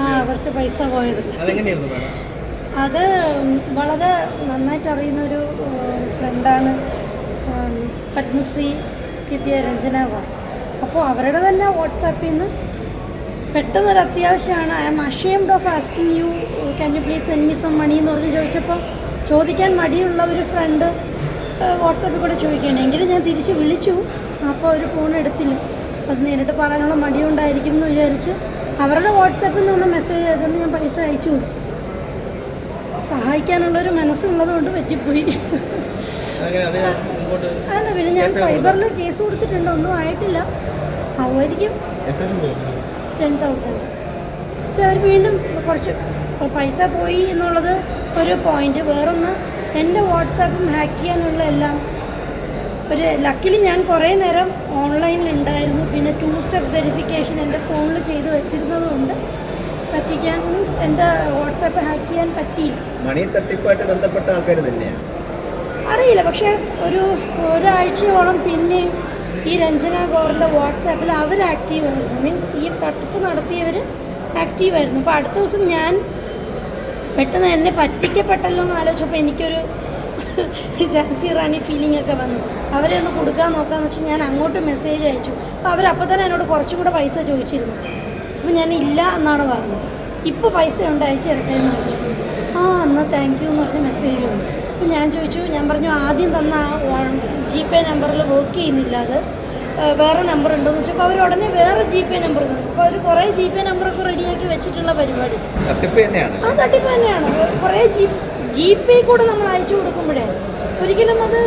ആ കുറച്ച് പൈസ പോയത്. അത് വളരെ നന്നായിട്ട് അറിയുന്ന ഒരു ഫ്രണ്ടാണ് പത്മശ്രീ കിട്ടിയ രഞ്ജന വാർ അപ്പോൾ അവരുടെ തന്നെ വാട്സാപ്പിൽ നിന്ന് പെട്ടെന്നൊരു അത്യാവശ്യമാണ്. I am ashamed of asking you can you please send me some money എന്ന് പറഞ്ഞ് ചോദിച്ചപ്പോൾ ചോദിക്കാൻ മടിയുള്ള ഒരു ഫ്രണ്ട് വാട്സാപ്പിൽ കൂടെ ചോദിക്കുകയാണ്. എങ്കിലും ഞാൻ തിരിച്ച് വിളിച്ചു. അപ്പോൾ ഒരു ഫോൺ എടുത്തില്ല. അത് നേരിട്ട് പറയാനുള്ള മടിയുണ്ടായിരിക്കും എന്ന് വിചാരിച്ച് അവരുടെ വാട്സാപ്പിൽ നിന്ന് മെസ്സേജ് ചെയ്തുകൊണ്ട് ഞാൻ പൈസ അയച്ചു കൊടുത്തു. സഹായിക്കാനുള്ളൊരു മനസ്സുള്ളത് കൊണ്ട് പറ്റിപ്പോയി അല്ല പിന്നെ ഞാൻ സൈബറിൽ കേസ് കൊടുത്തിട്ടുണ്ട്. ഒന്നും ആയിട്ടില്ല. ആവുമായിരിക്കും. രൂപ ടെൻ തൗസൻഡ് പക്ഷെ അവർ വീണ്ടും കുറച്ച് പൈസ പോയി എന്നുള്ളത് ഒരു പോയിന്റ് വേറൊന്ന് എന്റെ വാട്സാപ്പും ഹാക്ക് ചെയ്യാനുള്ള എല്ലാം ഒരു ലക്കിലി ഞാൻ കുറേ നേരം ഓൺലൈനിൽ ഉണ്ടായിരുന്നു. പിന്നെ ടു സ്റ്റെപ്പ് വെരിഫിക്കേഷൻ എന്റെ ഫോണിൽ ചെയ്ത് വെച്ചിരുന്നത് കൊണ്ട് പറ്റിക്കാൻ മീൻസ് എന്റെ വാട്സാപ്പ് ഹാക്ക് ചെയ്യാൻ പറ്റിയില്ല. മണി തട്ടിപ്പായിട്ട് ബന്ധപ്പെട്ട ആൾക്കാർ തന്നെയാണ് അറിയില്ല. പക്ഷേ ഒരു ഒരാഴ്ചയോളം പിന്നെ ഈ രഞ്ജന ഗോറിന്റെ വാട്സാപ്പിൽ അവർ ആക്റ്റീവ് ആയിരുന്നു. മീൻസ് ഈ തട്ടിപ്പ് നടത്തിയവർ ആക്റ്റീവ് ആയിരുന്നു. അപ്പോൾ അടുത്ത ദിവസം ഞാൻ പെട്ടെന്ന് എന്നെ പറ്റിക്കപ്പെട്ടല്ലോ എന്ന് ആലോചിച്ചപ്പോൾ എനിക്കൊരു ജാൻസി റാണി ഫീലിംഗ് ഒക്കെ വന്നു. അവരെ ഒന്ന് കൊടുക്കാൻ നോക്കാന്ന് വെച്ചാൽ ഞാൻ അങ്ങോട്ട് മെസ്സേജ് അയച്ചു. അപ്പോൾ അവരപ്പോൾ തന്നെ എന്നോട് കുറച്ചും കൂടെ പൈസ ചോദിച്ചിരുന്നു. അപ്പോൾ ഞാൻ ഇല്ല എന്നാണ് പറഞ്ഞത്. ഇപ്പോൾ പൈസ ഉണ്ട് അയച്ചു തരട്ടെ എന്ന് ചോദിച്ചു. ആ എന്നാൽ താങ്ക് യു എന്ന് പറഞ്ഞ് മെസ്സേജ് വന്നു. അപ്പോൾ ഞാൻ ചോദിച്ചു ഞാൻ പറഞ്ഞു ആദ്യം തന്ന ജി പേ നമ്പറിൽ വർക്ക് ചെയ്യുന്നില്ല അത്. വേറെ നമ്പർ ഉണ്ടോ എന്ന് വെച്ചപ്പോൾ അവർ ഉടനെ വേറെ ജി പേ നമ്പർ തന്നു. അപ്പോൾ അവർ കുറേ ജി പേ നമ്പറൊക്കെ റെഡിയാക്കി വെച്ചിട്ടുള്ള പരിപാടി. ആ തട്ടിപ്പ് തന്നെയാണ്. കുറേ ജി ജി പേ കൂടെ നമ്മൾ അയച്ചു കൊടുക്കുമ്പോഴേ ഒരിക്കലും അത്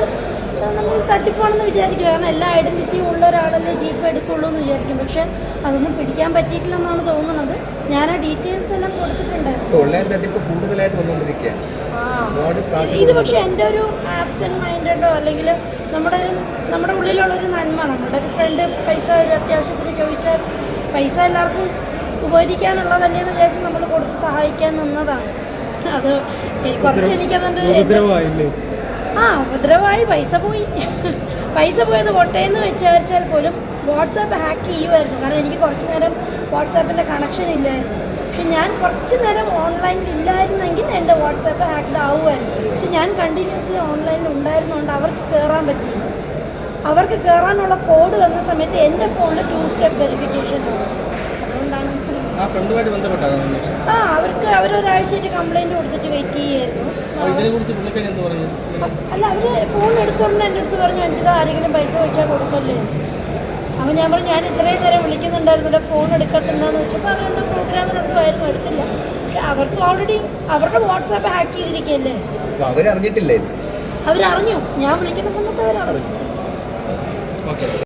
നമ്മൾ തട്ടിപ്പാണെന്ന് വിചാരിക്കില്ല. കാരണം എല്ലാ ഐഡന്റിറ്റിയും ഉള്ള ഒരാളല്ലേ ജി പേ എടുക്കുള്ളൂ എന്ന് വിചാരിക്കും. പക്ഷെ അതൊന്നും പിടിക്കാൻ പറ്റിയിട്ടില്ലെന്നാണ് തോന്നുന്നത്. ഞാൻ ആ ഡീറ്റെയിൽസ് എല്ലാം കൊടുത്തിട്ടുണ്ടായിരുന്നു. ഇത് പക്ഷേ എന്റെ ഒരു ആബ്സെന്റ് മൈൻഡോ അല്ലെങ്കിൽ നമ്മുടെ ഒരു നമ്മുടെ ഉള്ളിലുള്ളൊരു നന്മ നമ്മുടെ ഒരു ഫ്രണ്ട് പൈസ ഒരു അത്യാവശ്യത്തിന് ചോദിച്ചാൽ പൈസ എല്ലാവർക്കും ഉപകരിക്കാനുള്ളതല്ലേ എന്ന് വിചാരിച്ച് നമ്മൾ കൊടുത്ത് സഹായിക്കാൻ നിന്നതാണ്. അത് കുറച്ച് എനിക്കതുകൊണ്ട് ആ ഉപദ്രവമായി. പൈസ പോയി. പൈസ പോയത് പൊട്ടേന്ന് വെച്ചാൽ പോലും വാട്സാപ്പ് ഹാക്ക് ചെയ്യുമായിരുന്നു. കാരണം എനിക്ക് കുറച്ച് നേരം വാട്സാപ്പിന്റെ കണക്ഷൻ ഇല്ലായിരുന്നു. പക്ഷെ ഞാൻ കുറച്ച് നേരം ഓൺലൈനിൽ ഇല്ലായിരുന്നെങ്കിൽ എന്റെ വാട്സാപ്പ് ഹാക്ക്ഡ് ആവുമായിരുന്നു. പക്ഷെ ഞാൻ കണ്ടിന്യൂസ്ലി ഓൺലൈനിൽ ഉണ്ടായിരുന്നുകൊണ്ട് അവർക്ക് കയറാൻ പറ്റിയില്ല. അവർക്ക് കയറാനുള്ള കോഡ് വന്ന സമയത്ത് എന്റെ ഫോണിൽ ടു സ്റ്റെപ്പ് വെരിഫിക്കേഷൻ ആണ്. അതുകൊണ്ടാണ് ആ അവർക്ക് അവരൊരാഴ്ചയായിട്ട് കംപ്ലൈന്റ് കൊടുത്തിട്ട് വെയിറ്റ് ചെയ്യായിരുന്നു അല്ല അവർ ഫോൺ എടുത്തോണ്ട് എന്റെ അടുത്ത് പറഞ്ഞു അഞ്ചിത ആരെങ്കിലും പൈസ വെച്ചാൽ കൊടുക്കല്ലേ? അപ്പൊ ഞാൻ പറഞ്ഞു ഞാൻ ഇത്രയും നേരം വിളിക്കുന്നുണ്ടായിരുന്നില്ല ഫോൺ എടുക്കത്തില്ലെന്ന് വെച്ചപ്പോൾ അവരെന്തോ പ്രോഗ്രാം പ്രോഗ്രാമിന് എന്തോ ആയിരുന്നു എടുത്തില്ല. പക്ഷെ അവർക്ക് ഓൾറെഡി അവരുടെ വാട്സാപ്പ് ഹാക്ക് ചെയ്തിരിക്കല്ലേ അവരറിഞ്ഞിട്ടില്ലേ അവരറിഞ്ഞു. ഞാൻ വിളിക്കുന്ന സമയത്ത് അവരറിഞ്ഞു. ഓക്കെ.